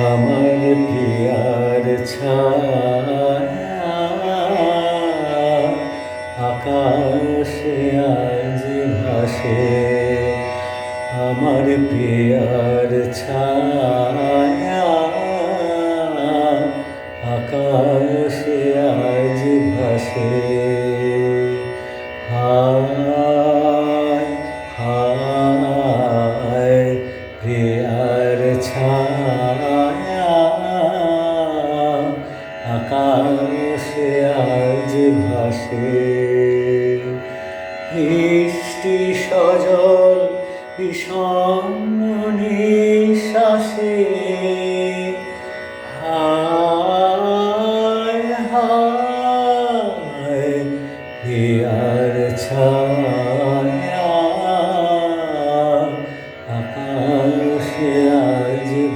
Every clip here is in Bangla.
আমার প্রিয়ার ছায়া আকাশে আজ ভাসে। আমার প্রিয়ার ছায়া আকাশে আজ ভাসে। আকাশে আজ ভাসে। বৃষ্টি সজল বিষণ্ণ নিঃশ্বাসে।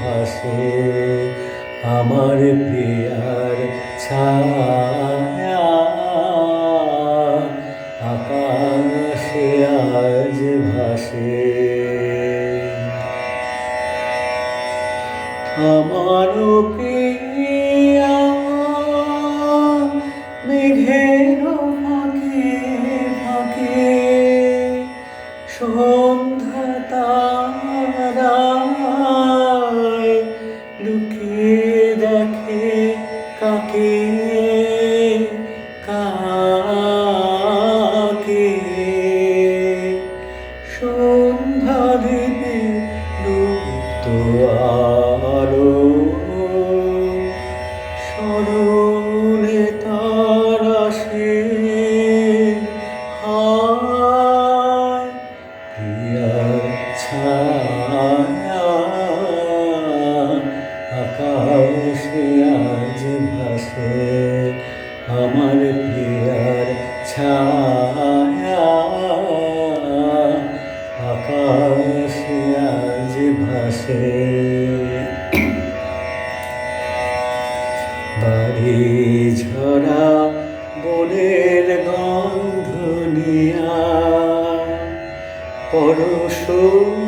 ভাসে আমার প্রিয়ার ছায়া আকাশে আজ ভাসে। আমার প্রিয়া কাকে সন্ধ্যা দিনে লুপ্ত আলো। স্মরণে আকাশে আজ ভাসে। বাড়ি ঝরা বনের গন্ধ পরশুহারা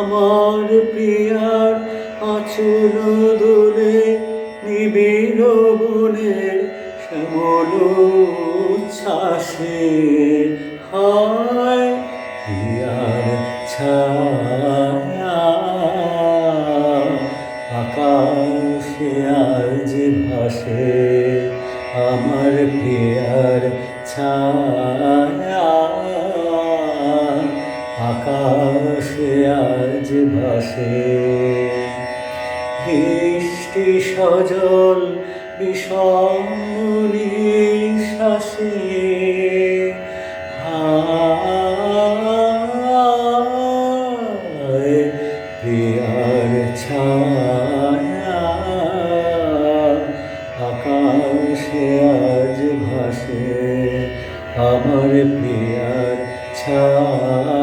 আমার প্রিয়ার আচল দোলে নিবিড় বনের শ্যামল উচ্ছ্বাসে। হায় প্রিয়ার ছায়া, আকাশে আর যে ভাসে। ভাসে। বৃষ্টি সজল বিষম শ্বাসে হায় প্রিয়ার ছায়া আকাশে আজ ভাসে। আমার প্রিয়ার ছায়া।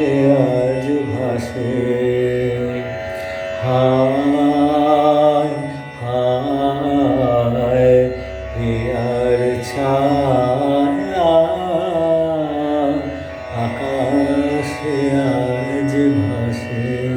আকাশে আজ ভাসে। হায় হায় প্রিয়ার ছায়া।